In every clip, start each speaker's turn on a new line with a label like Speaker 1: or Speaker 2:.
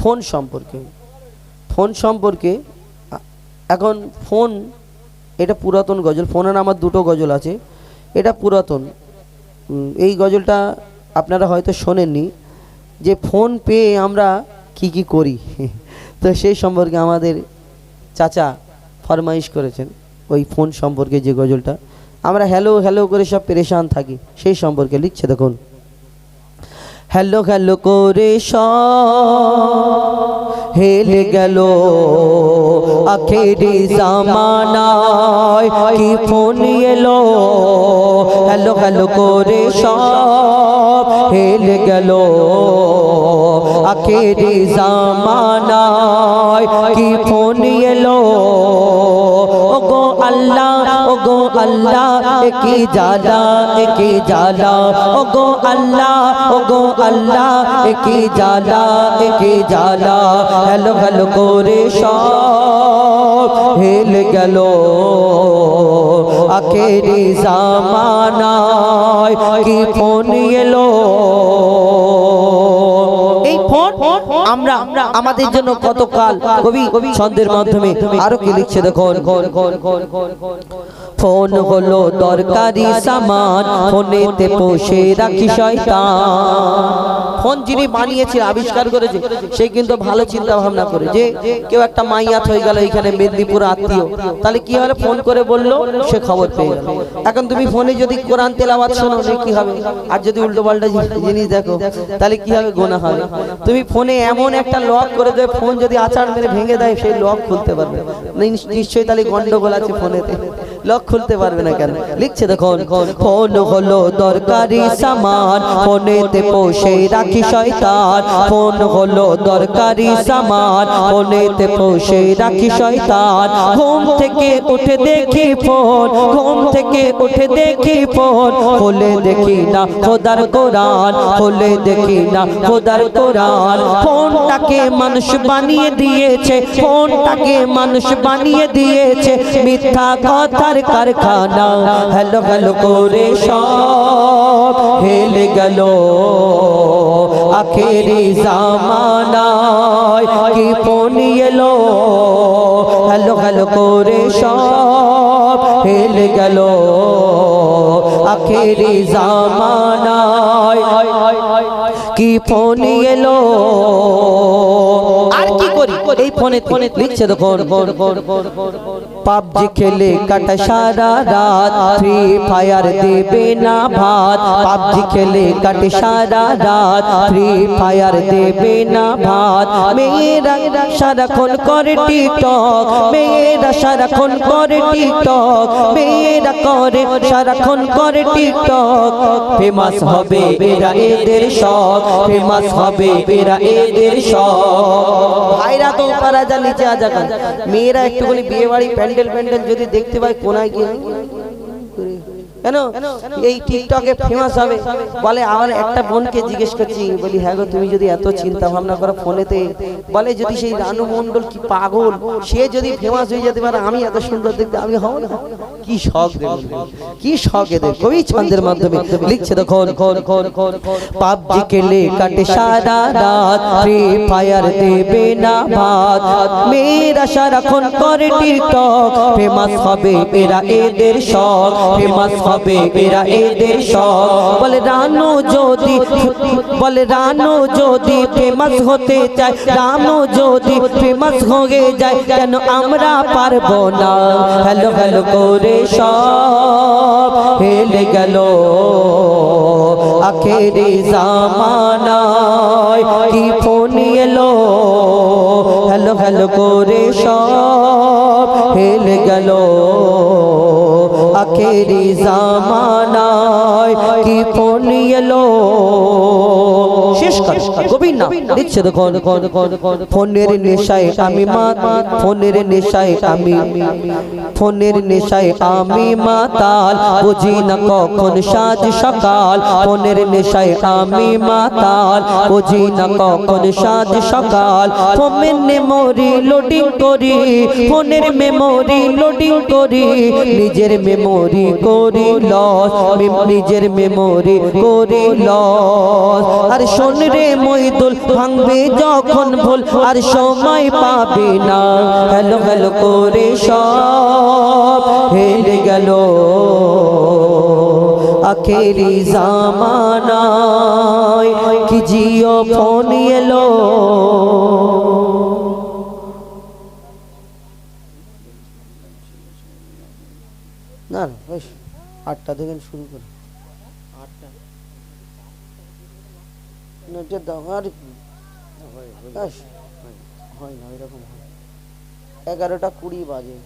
Speaker 1: Phone সম্পর্কে। Phone সম্পর্কে, এখন ফোন, এটা পুরাতন গজল, ফোনের আমার দুটো গজল আছে। এটা পুরাতন। এই গজলটা আপনারা হয়তো শোনেননি, যে ফোন পেয়ে আমরা কি কি করি। তো সেই সম্পর্কে আমাদের চাচা ফরমাইশ করেছেন, ওই ফোন সম্পর্কে যে গজলটা। আমরা হ্যালো হ্যালো করে সব পেরেশান থাকি, সেই সম্পর্কে লিখছে দেখুন। হ্যালো হ্যালো করে হেলে গেল আখেরি জামানায়, কি ফোন এলো? হ্যালো হ্যালো করে সব। হেলে গেল আখেরি জামানায়, কি ফোন এলো? আল্লাহ কি জালা কি জালা ওগো আল্লাহ ওগো আল্লাহ কি জালা কি জালা হ্যালো হ্যালো করে সব হেল গেল। আখেরি জামানায় কি ফোন এলো? আমরা আমাদের জন্য কবি ছন্দের মাধ্যমে আরও কি লিখছে ফোন হলো দরকারি সামান, ফোনেতে পোষে রাখি শয়তান। ফোন যিনি বানিয়েছে আবিষ্কার করেছে, সে কিন্তু ভালো চিন্তা ভাবনা করে যে কেউ একটা মাইয়াত হয়ে গেল এখানে মেদিনীপুর আত্মীয়, তাহলে কি হলো? ফোন করে বলল, সে খবর পেয়ে এখন তুমি ফোনে যদি কোরআন তেলাওয়াত শোনো, সে কি হবে? আর যদি উল্টো পাল্টা জিনিস দেখো, তাহলে কি হবে? গোনা হবে। তুমি ফোনে এমন একটা লক করে দেয় ফোন যদি আচার মেরে ভেঙে দেয় সেই লক খুলতে পারবে। নিশ- নিশ্চয়ই তাহলে গন্ডগোল আছে ফোনেতে। লক খুলতে পারবে না কেন? লিখছে দেখুন, ফোন হলো দরকারি সামান, ফোনেতে পোষে রাখি শয়তান। ফোন হলো দরকারি সামান, ফোনেতে পোষে রাখি শয়তান। ঘুম থেকে উঠে দেখি ফোন, ঘুম থেকে উঠে দেখি ফোন। খুলে দেখি না খোদার কোরআন, খুলে দেখি না খোদার কোরআন। ফোনটাকে মানুষ বানিয়ে দিয়েছে, ফোনটাকে মানুষ বানিয়ে দিয়েছে, মিথ্যা কথার কারখানা হ্যালো হ্যালো করে সব হেলে গেল। আখেরি জামানায় কি ফোন এলো হ্যালো হ্যালো করে সব হেলে গেল। আখেরি জামানায় কি ফোন এলো। আর কি করি এই ফোনে ফোনে লিখছে দেখুন পাবজি খেলে কাটা সারা রাত ফ্রি ফায়ার দেবে না ভাত পাবজি খেলে কাটে সারা রাত ফ্রি ফায়ার দেবে না ভাত মেয়েরা সারাক্ষণ করে টিকটক মেয়েরা সারাক্ষণ করে টিকটক মেয়েরা করে সারাক্ষণ করে টিকটক ফেমাস হবে এরা এদের শখ ফেমাস হবে এরা এদের শখ ভাইরা তো পারা যা নিচে আজা কান মেয়েরা একটুখানি বিয়ে বাড়ি প্যান্ডেল প্যান্ডেল যদি দেখতে পায় কোনায় গিয়ে। হ্যাঁ ছন্দের মাধ্যমে লিখছে দেখুন পাবজি খেলে কাটে সারা রাত ফ্রি এদের শখ ফেমাস হবে এরা এদের বলে, রানু যদি, বলে, রানু যদি ফেমাস হতে চায়, রানু যদি ফেমাস হয়ে যায়, কেন আমরা পারব না? হ্যালো হ্যালো করে সব হেলে গেল। আখেরি জামানায় কি ফোন এলো? হ্যালো হ্যালো করে সব হেলে গেল। আখেরি না। লিখছে দেখুন ফোনের নেশায় আমি মা ফোনের নেশায় আমি ফোনের নেশায় আমি মাতাল। বুঝি না কখন সাজ সকাল। ফোনের নেশায় আমি মাতাল। বুঝি না কখন সাজ সকাল। ফোনের মেমোরি লোডিং করি। ফোনের মেমোরি লোডিং করি। নিজের মেমোরি করি লস নিজের মেমোরি করি লস আর শোন রে মইদুল দোল ভাঙবে যখন ভুল আর সময় পাবে না। হ্যালো হ্যালো করে সব হেরে গেল। আখেরি জামানায় কি জিও ফোন এলো? না না আটটা থেকে শুরু করে। আটটা। না এটা ব্যাস, হয় না এরকম হয়। এগারোটা কুড়ি বাজে।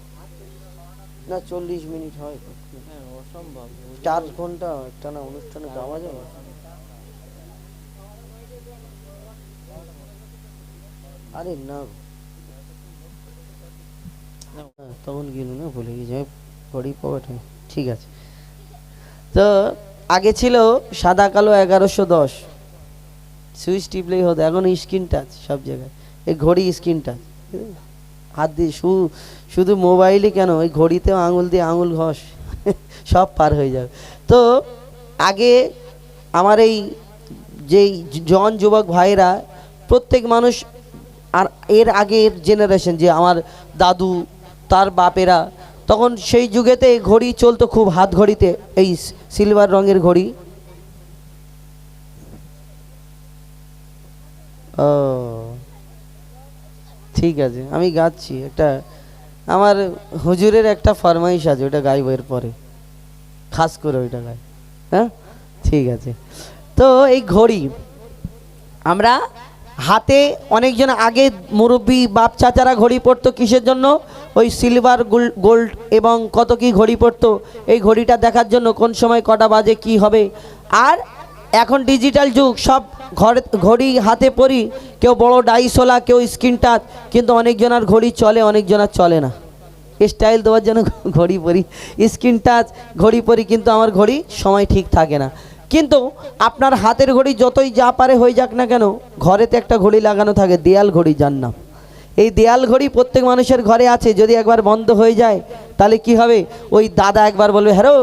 Speaker 1: না চল্লিশ মিনিট হয়।
Speaker 2: অসম্ভব।
Speaker 1: চার ঘণ্টা একটা না অনুষ্ঠানে গাওয়া যাবে? আরে না। হ্যাঁ, তখন গেল না ভুলে গেছি ঘড়ি পকেটে ঠিক আছে। তো আগে ছিল সাদা কালো এগারোশো দশ। সুইচ টিপলেই হতো, এখন স্ক্রিন টাচ সব জায়গায়। এই ঘড়ি স্ক্রিন টাচ। হাত দিয়ে শুধু মোবাইলই কেন, ওই ঘড়িতেও আঙুল দিয়ে আঙুল ঘষ, সব পার হয়ে যাবে। তো, আগে আমার এই যেই জন যুবক ভাইরা প্রত্যেক মানুষ আর এর আগের জেনারেশন যে আমার দাদু, তার বাপেরা, তখন সেই যুগেতে ঘড়ি চলতো খুব হাত ঘড়িতে, এই সিলভার রঙের ঘড়ি। ও, ঠিক আছে, আমি গাচ্ছি, একটা আমার হুজুরের একটা ফরমাইশ আছে, ওটা গাইব এর পরে খাস করে ওইটা গাই হ্যাঁ? ঠিক আছে, তো এই ঘড়ি, আমরা হাতে অনেকজন আগে মুরব্বী বাপ চাচারা ঘড়ি পরতো কিসের জন্য? ওই সিলভার গোল্ড এবং কত কি ঘড়ি পরতো এই ঘড়িটা দেখার জন্য কোন সময় কটা বাজে, কি হবে? আর এখন ডিজিটাল যুগ, সব ঘরে, ঘড়ি হাতে পরি, কেউ বড় ডাইসোলা কেউ স্ক্রিন টাচ কিন্তু অনেকজনের ঘড়ি চলে, অনেকজনের চলে না। স্টাইল দেওয়ার জন্য ঘড়ি পরি স্ক্রিন টাচ ঘড়ি পরি, কিন্তু আমার ঘড়ি সময় ঠিক থাকে না। কিন্তু আপনার হাতের ঘড়ি যতই যা পারে হয়ে যাক না কেন, ঘরেতে একটা ঘড়ি লাগানো থাকে, দেয়াল ঘড়ি যার নাম। এই দেয়াল ঘড়ি প্রত্যেক মানুষের ঘরে আছে, যদি একবার বন্ধ হয়ে যায় তাহলে কি হবে? ওই দাদা একবার বলবে হ্যাঁ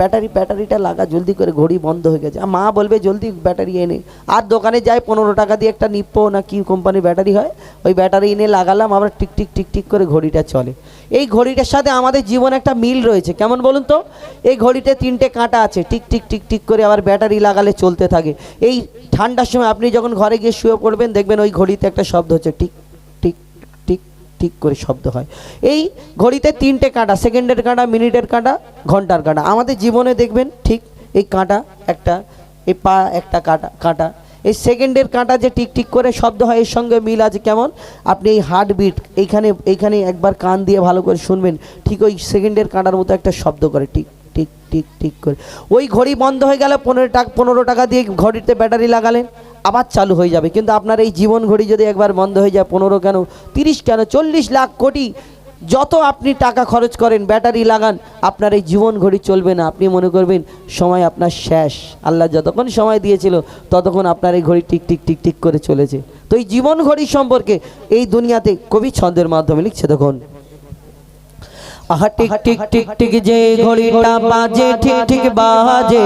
Speaker 1: ব্যাটারি, ব্যাটারিটা লাগা, জলদি করে ঘড়ি বন্ধ হয়ে গেছে। আর মা বলবে, জলদি ব্যাটারি এনে। আর দোকানে যায়, পনেরো টাকা দিয়ে একটা নিপ্পো না কি কোম্পানির ব্যাটারি হয়, ওই ব্যাটারি এনে লাগালাম আমরা টিক টিক টিক টিক করে ঘড়িটা চলে। এই ঘড়িটার সাথে আমাদের জীবনে একটা মিল রয়েছে। কেমন বলুন তো? এই ঘড়িতে তিনটে কাঁটা আছে, টিক টিক টিক টিক করে আবার ব্যাটারি লাগালে চলতে থাকে। এই ঠান্ডার সময় আপনি যখন ঘরে গিয়ে শুয়ে পড়বেন, দেখবেন ওই ঘড়িতে একটা শব্দ হচ্ছে, টিক টিক করে শব্দ হয়। এই ঘড়িতে তিনটে কাঁটা, সেকেন্ডের কাঁটা, মিনিটের কাঁটা, ঘণ্টার কাঁটা। আমাদের জীবনে দেখবেন ঠিক এই কাঁটা একটা, এই পা একটা কাঁটা কাঁটা। এই সেকেন্ডের কাঁটা যে টিক টিক করে শব্দ হয়, এর সঙ্গে মিল আছে কেমন? আপনি এই হার্টবিট এইখানে এইখানে একবার কান দিয়ে ভালো করে শুনবেন, ঠিক ওই সেকেন্ডের কাঁটার মতো একটা শব্দ করে টিক টিক টিক টিক করে। ওই ঘড়ি বন্ধ হয়ে গেলে পনেরো টাকা পনেরো টাকা দিয়ে ঘড়িতে ব্যাটারি লাগালেন, আবার চালু হয়ে যাবে। কিন্তু আপনার এই জীবন ঘড়ি যদি একবার বন্ধ হয়ে যায়, পনেরো কেন, তিরিশ কেন, চল্লিশ লাখ কোটি, যত আপনি টাকা খরচ করেন, ব্যাটারি লাগান, আপনার এই জীবন ঘড়ি চলবে না। আপনি মনে করবেন, সময় আপনার শেষ। আল্লাহ যতক্ষণ সময় দিয়েছিল, ততক্ষণ আপনার এই ঘড়ি টিক টিক টিক টিক করে চলেছে। তো এই জীবন ঘড়ি সম্পর্কে এই দুনিয়াতে কবি ছন্দের মাধ্যমে লিখছে তখন আহা টিক টিক টিক টিক যে ঘড়িটা বাজে ঠিক ঠিক বাজে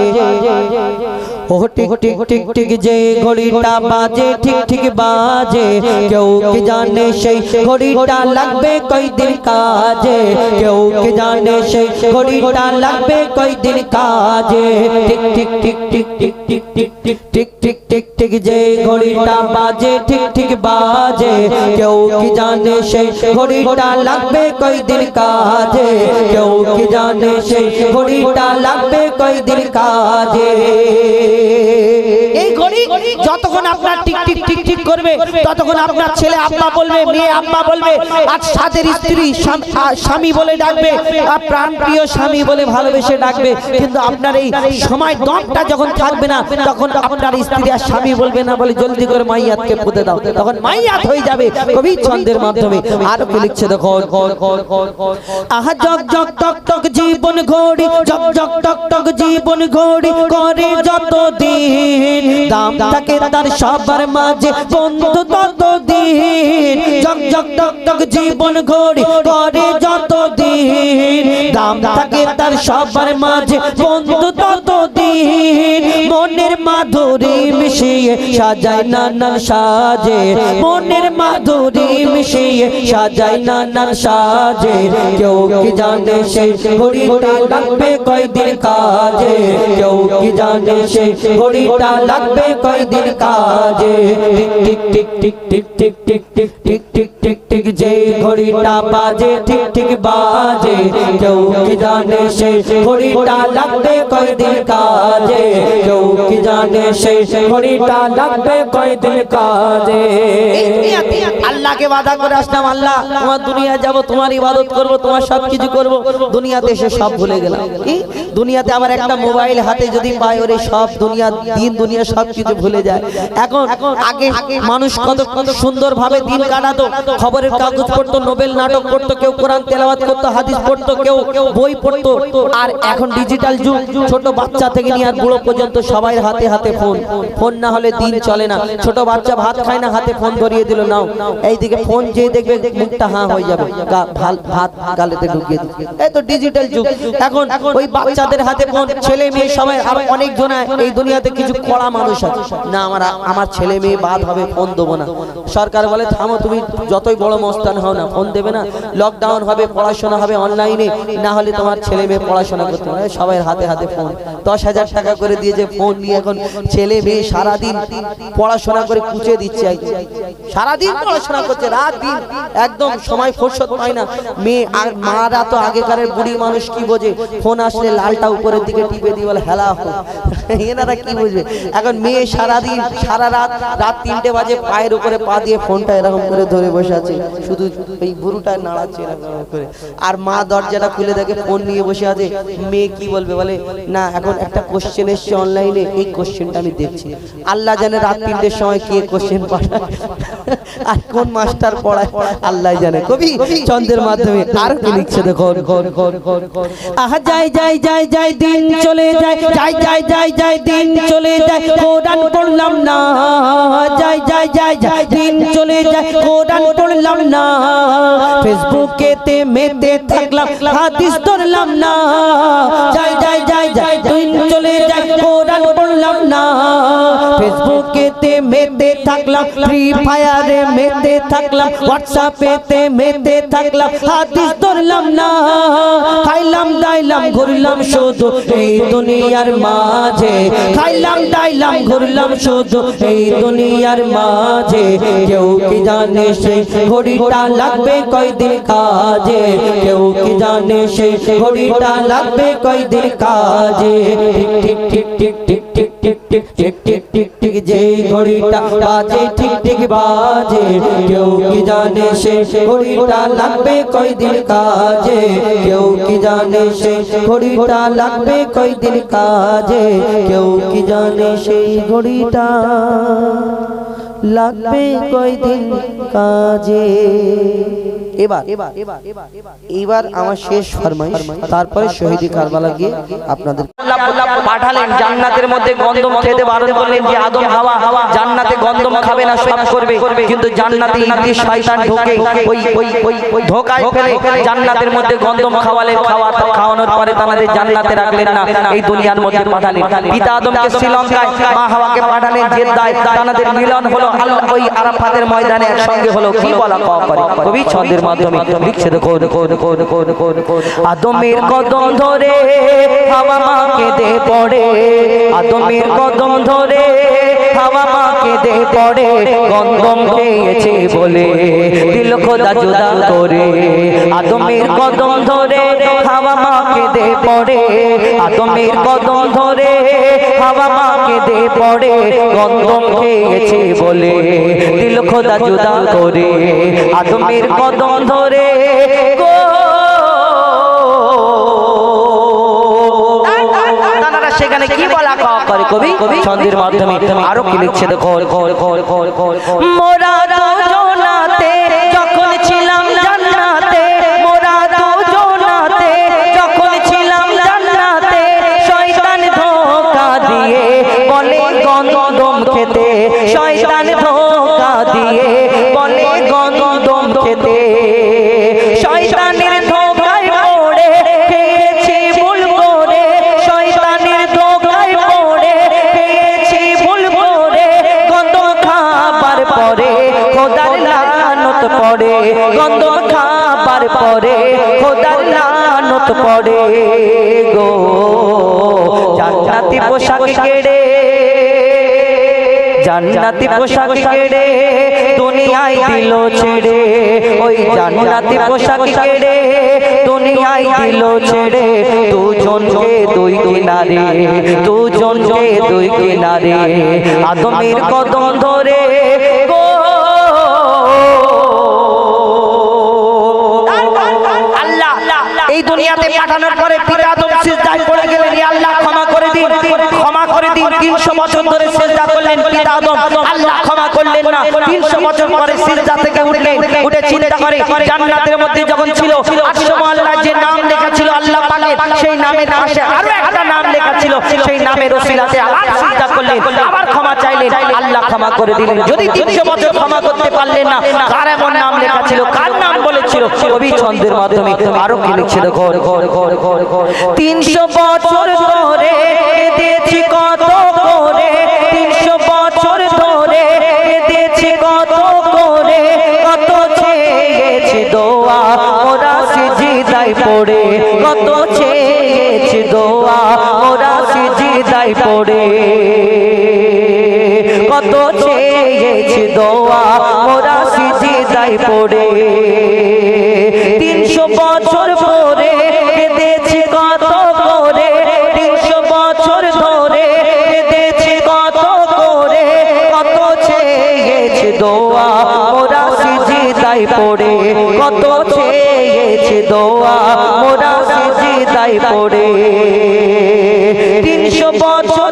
Speaker 1: ও টিক টিক টিক টিক যে ঘড়িটা বাজে ঠিক ঠিক বাজে কেউ কি জানে সেই ঘড়িটা লাগবে কই দিন কাজে কেউ কি জানে সেই ঘড়িটা লাগবে কই দিন কাজে টিক টিক টিক টিক টিক টিক টিক টিক টিক টিক টিক টিক যে ঘড়িটা বাজে ঠিক ঠিক বাজে কেউ কি জানে সেই ঘড়িটা লাগবে কই দিন কাজে কেউ কি জানে সেই ঘড়িটা লাগবে কই দিন কাজে যতক্ষণ আপনার টিক টিক টিক টিক করবে, ততক্ষণ আপনার ছেলে আব্বা বলবে, মেয়ে আব্বা বলবে, আর সাথের স্ত্রী স্বামী বলে ডাকবে, আর প্রাণ প্রিয় স্বামী বলে ভালোবেসে ডাকবে। কিন্তু আপনার এই সময় দমটা যখন থাকবে না, তখন আপনার স্ত্রী আর স্বামী বলবে না, বলে জলদি করে মাইয়াতকে পুঁতে দাও। তখন মাইয়াত হয়ে যাবে কবি ছন্দের মাধ্যমে। আর লিখছে দেখো আহা জগ জগ টক টক জীবন ঘড়ি জগ জগ টক টক জীবন ঘড়ি করে যত দিন দাম থাকে তার সবার মাঝে বন্ধু তত দিন জগ জগ টক টক জীবন ঘড়ি করে যত দিন দাম থাকে তার সবার মাঝে বন্ধু তত দিন মনের মাধুরী মিশিয়ে সাজায় নানান সাজে। মনের মাধুরী মিশিয়ে সাজায় নানান সাজে। কেউ কি জানে সেই ঘড়িটা লাগবে কয়দিন কাজে কেউ কি জানে সেই ঘড়িটা লাগবে কয়দিন কাজে টিক টিক টিক টিক টিক টিক টিক টিক টিক টিক টিক যে ঘড়িটা বাজে, ঠিক ঠিক বাজে। কেউ কি জানে সেই ঘড়িটা লাগবে কয়দিন কাজে। কেউ কি জানে সেই ঘড়িটা লাগবে কয়দিন কাজে। আল্লাহকে বাধা করে আসলাম, আল্লাহ, তোমার দুনিয়া যাব, তোমার ইবাদত করব, তোমার সব কিছু করব। দুনিয়াতে এসে সব ভুলে গেলাম। দুনিয়াতে আমার একটা মোবাইল হাতে যদি পাই, ওরে সব দুনিয়া, দিন দুনিয়া সব কিছু ভুলে যায়। এখন আগে মানুষ কত কত সুন্দর ভাবে দিন কাটাতো খবরের কাগজ পড়তো, নোবেল নাটক পড়তো, কেউ কোরআন তেলাওয়াত করতো, হাদিস পড়তো, কেউ বই পড়তো। আর এখন ডিজিটাল যুগ, ছোট বাচ্চা থেকে নিয়ে আর বুড়ো পর্যন্ত সবাই হাতে হাতে ফোন। ফোন না হলে দিন চলে না। ছোট বাচ্চা ভাত খায় না, হাতে ফোন ধরিয়ে দিল, নাও। এইদিকে ফোন যে দেখবে মুখটা হাঁ হয়ে যাবে। ভালো ভাত গালেতে ঢুকিয়ে দিবে এই তো ডিজিটাল যুগ। এখন ওই বাচ্চাদের হাতে ফোন, ছেলে মেয়ে সবাই আবার অনেক জনায় এই দুনিয়াতে কিছু কড়া মানুষ আছে। না, আমার আমার ছেলে মেয়ে বাদ হবে, ফোন দেবো না। সরকার বলে, থামো তুমি, যতই বড় না, ফোন দেবে না। লকডাউন হবে, পড়াশোনা হবে অনলাইনে না হলে তোমার ছেলে মেয়ে পড়াশোনা করতে পারে সবাই হাতে হাতে ফোন দশ হাজার টাকা করে দিয়ে যে ফোন নিয়ে এখন ছেলে মেয়ে সারাদিন পড়াশোনা করে কুচে দিচ্ছে সারাদিন পড়াশোনা করছে, রাত দিন। একদম সময় পায় না। মেয়ে, আর মারা তো আগেকারের বুড়ি মানুষ কি বোঝে? ফোন আসলে লালটা উপরের দিকে টিপে দিয়ে বলে, হেলা এনারা কি বুঝবে? এখন মেয়ে সারাদিন, সারা রাত রাত তিনটে বাজে পায়ের উপরে পা দিয়ে ফোনটা এরকম করে ধরে বসে আছে। শুধু এই বুড়োটা নাড়াচ্ছে করে। আর মা দরজাটা খুলে দেখে, ফোন নিয়ে বসে আছে, মেয়ে কি বলবে? বলে, না, এখন একটা কোশ্চেন এসছে অনলাইনে এই কোশ্চেনটা আমি দেখছি। আল্লাহ জানে রাত তিনটের সময় কে কোশ্চেন পাঠায়। আর কোন মাস্টার পড়ায়, আল্লাহ জানে। কবি, চন্দ্রের মাধ্যমে আর কি লিখছে দেখো আহা, যাই যাই যাই যাই, দিন চলে যায়। যাই যাই যাই যাই, দিন চলে যায়। কোরআন পড়লাম না। যাই যাই যাই যাই, দিন চলে যায়। কোরআন পড়লাম না ফেসবুকে তে মেতে থাকলাম হাদিস ধরলাম না যাই যাই যাই যাই চলে যায় কোরআন পড়লাম না ফেসবুকে তে মেতে থাকলাম ফ্রি ফায়ারে মেতে থাকলাম হোয়াটসঅ্যাপে তে মেতে থাকলাম, হাদিস ধরলাম না, খাইলাম, দাইলাম, ঘুরলাম শুধু এই দুনিয়ার মাঝে। খাইলাম, দাইলাম, ঘুরলাম শুধু এই দুনিয়ার মাঝে। কেউ কি জানে সেই ঘড়িটা লাগবে কয়দিন কাজে? কেউ কি জানে সেই ঘড়িটা লাগবে কয়দিন কাজে? ঠিক ঠিক ঠিক ঠিক ঠিক ঠিক ঠিক ঠিক ঠিক ঠিক যে ঘড়িটা বাজে, ঠিক ঠিক বাজে। কেউ কি জানে সেই ঘড়িটা লাগবে কয়দিন কাজে? কেউ কি জানে সেই ঘড়িটা লাগবে কয়দিন কাজে? কেউ কি জানে সেই ঘড়িটা লাগবে কয়দিন কাজে? এবার এবার আমার শেষ ফরমাইশ, তারপরে শহীদি কারবালা গিয়ে আপনাদের
Speaker 3: পাঠালেন জান্নাতের মধ্যে গন্ধম খেতে বারণ করলেন যে আদম হাওয়া হাওয়া জান্নাতে গন্ধম খাবে না, সব করবে। কিন্তু জান্নাতে শয়তান ঢোকে, ওই ওই ওই ধোকায় ফেলে জান্নাতের মধ্যে গন্ধম খাওয়ালেন খাওয়া খাওয়ানোর পরে তাদের জান্নাতে রাখলেন না, এই দুনিয়ার মধ্যে পাঠালেন। পিতা আদমকে শ্রীলঙ্কায়, মা হাওয়াকে পাঠালেন তাদের মিলন হলো ওই আরাফাতের ময়দানে একসঙ্গে হলো, কি বলা করে কবি ছন্দের মাধ্যমে লিখছে দেখো দেখো দেখো দেখো দেখো দেখো আদমের কদম ধরে হাওয়া মাকে দে পড়ে। আদমের কদম ধরে হাওয়া মাকে দে পড়ে। গন্ধম খেয়েছে বলে দিল খোদা জুদা করে। আদমের কদম ধরে হাওয়া মাকে দে পড়ে আদমের কদম ধরে হাওয়া মাকে দে পড়ে গন্ধম খেয়েছে বলে দিল খোদা জুদা করে আদমের কদম ধরে সেখানে কি বলা করে কবি ছন্দের মাধ্যমে আরও কি লিখছে দেখো মোরা জান্নাতি
Speaker 1: পোশাক কেড়ে দুনিয়ায় দিল ছেড়ে। ওই জান্নাতি পোশাক কেড়ে দুনিয়ায় দিল ছেড়ে। দুজনকে দুই কিনারে। দুজনকে দুই কিনারে। আদমের কদম ধরে গো। আল্লাহ এই দুনিয়াতে পাঠানোর পরে পিতা আদম সিজদায় পড়ে গেলেন ইয়া আল্লাহ ক্ষমা করে দিন ক্ষমা 300 বছর ধরে সিজদা করলেন পিতা আদম। আল্লাহ ক্ষমা করলেন না। 300 বছর পরে সিজদা থেকে উঠলেন উঠে চিন্তা করে, জান্নাতের মধ্যে যখন ছিল আল্লাহ যে নাম লেখা ছিল আল্লাহ পাকের, সেই নামের পাশে আরও একটা নাম লেখা ছিল। সেই নামের ওসিলাতে আবার সিজদা করলেন, আবার ক্ষমা চাইলেন। আল্লাহ ক্ষমা করে দিলেন। যদি 300 বছর ক্ষমা করতে পারলেন না, কার এমন নাম লেখা ছিল? কার নাম বলেছিল? কবি ছন্দের মাধ্যমে আরও কি ঘর ঘর তিনশো বছর ধরে দিয়েছি কত পড়ে। তিনশো বছর পরে কেঁদেছি কত করে। তিনশো বছর ধরে কেঁদেছি কত করে। কত চেয়েছি দোয়া মোরা সিজিদাই পড়ে। কত চেয়েছি দোয়া মোরা সিজিদাই পড়ে। তিনশো বছর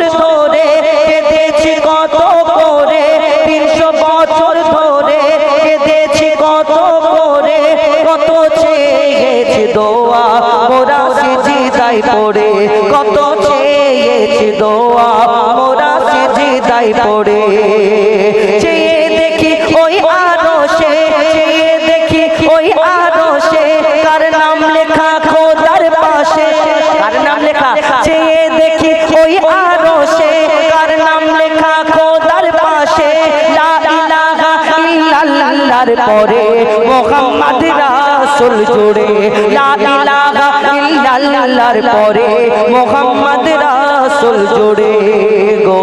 Speaker 1: পরে মোহাম্মদ রাসুল জুড়ে, লা ইলাহা ইল্লাল্লাহর পরে মোহাম্মদ রাসুল জুড়ে গো।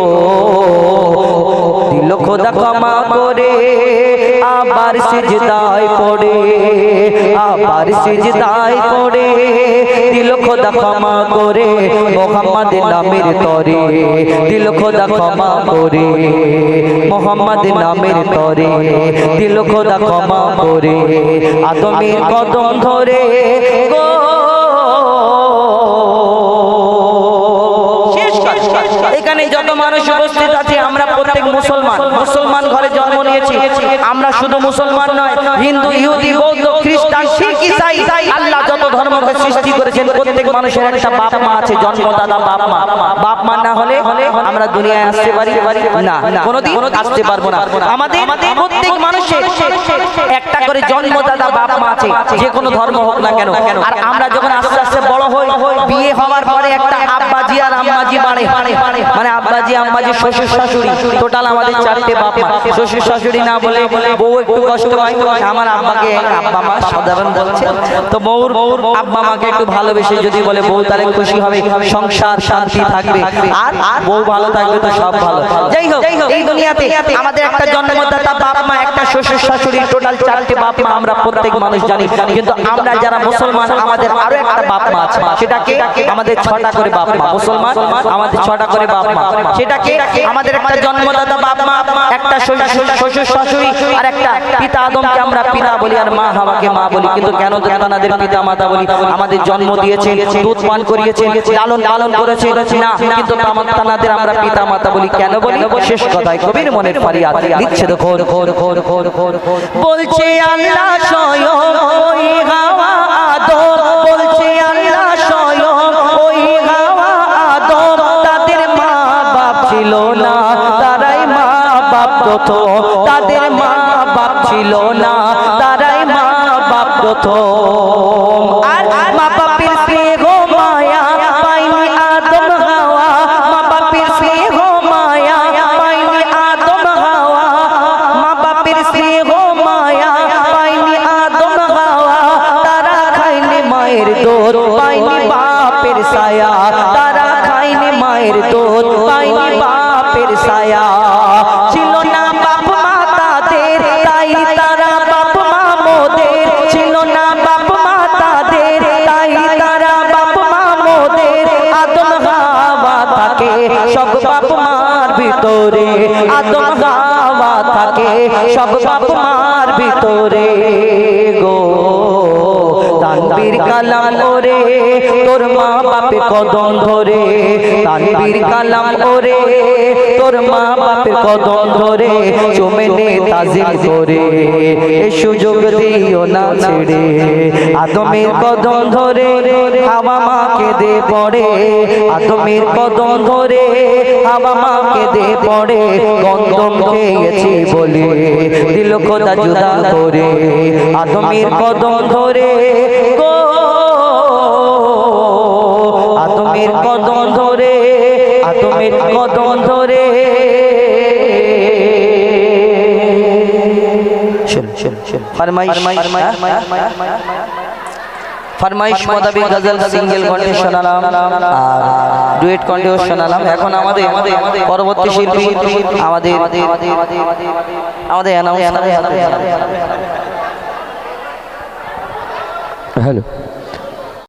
Speaker 1: দিল খোদা ক্ষমা করে। আবার সিজদায় পড়ে আবার সিজদায় পড়ে দিল খোদা ক্ষমা করে মোহাম্মদ নামের তরে দিল খোদা ক্ষমা করে মোহাম্মদ নামের তরে দিল খোদা ক্ষমা করে আদমের কদম ধরে গো এখানে যত মানুষ উপস্থিত আছে আমরা প্রত্যেক মুসলমান মুসলমান ঘরে জন্ম নিয়েছি আমরা শুধু মুসলমান নয় হিন্দু ইহুদি বৌদ্ধ খ্রিস্টান শিখ ইসাই ধর্মকে সৃষ্টি করেছেন প্রত্যেক মানুষের একটা বাপ মা আছে জন্মদাতা বাপ মা বাপ মা না হলে আমরা দুনিয়ায় আসতে পারি। না কোনোদিন আসতে পারব না। আমাদের প্রত্যেক মানুষের একটা করে জন্মদাতা বাপ মা আছে যে কোনো ধর্ম হোক না কেন। আর আমরা যখন আস্তে আস্তে বড় হই বিয়ে হওয়ার পরে একটা আব্বাজি আর আম্মাজি বাড়ে। মানে আব্বাজি আম্মাজি শ্বশুর শাশুড়ি। টোটাল আমাদের চারটে বাপ মা শ্বশুর শাশুড়ি না বলে বউ একটু কষ্ট হয়। আমার আব্বাকে আব্বা মা সাধারণ বলছে তো বউর বউর আব্বা মাকে একটু ভালোবেসে যদি বলে বউ তাহলে খুশি হবে সংসার শান্তি থাকবে। আর বউ ভালো থাকবে তো সব ভালো। যাই হোক এই দুনিয়াতে আমাদের একটা জন্মদাতা বাপ মা একটা শ্বশুর শাশুড়ি টোটাল চারটে বাপ মা আমরা প্রত্যেক মানুষ জানি। কিন্তু আমরা যারা মুসলমান আমাদের আরও একটা বাপ মা আছে। সেটাকে আমাদের ছটা করে বাপ মা। মুসলমান আমাদের ছটা করে বাপ মা। সেটাকে আমাদের একটা জন্মদাতা বাপ মা একটা শ্বশুর শাশুড়ি আর একটা পিতা আদমকে আমরা পিতা বলি আর মা হাওয়াকে মা বলি। কিন্তু কেন তাদের পিতা মাতা বলি আমাদের জন্ম দিয়েছেন, দুধ পান করিয়েছেন, লালন পালন করেছে কিন্তু তামাত্তানাদের আমরা পিতা মাতা বলি কেন বলি? শেষ কথায় কবির মনের ফারিয়াদ লিখছে দেখো বলছে আল্লাহ স্বয়ং থাকে, সব বাপ মার ভিতরে গো। তানবীর কালাম ওরে, তোর মা বাপে কদম ধরে। তানবীর কালাম ওরে, তোর মা বাপে কদম ধরে। চমেনে তাজিম করে সুযোগ দিও না ছেড়ে। আদমের কদম ধরে হাওয়া মাকে দে পড়ে। আদমের কদম ধরে হাওয়া মাকে দে পড়ে, গন্ধম খেয়েছি বলে। দিল খোদা জুদা করে, আদমের কদম ধরে। গো, আদমের কদম ধরে, আদমের কদম ধরে। শুন শুন শুন। ফরমাইশ ফরমাইশ মোতাবেক গজল সিঙ্গেল কণ্ঠে শোনালাম আর ডুয়েট কণ্ঠেও শোনালাম এখন আমাদের পরবর্তী শিল্পী আমাদের আমাদের অ্যানাউন্স
Speaker 4: হ্যালো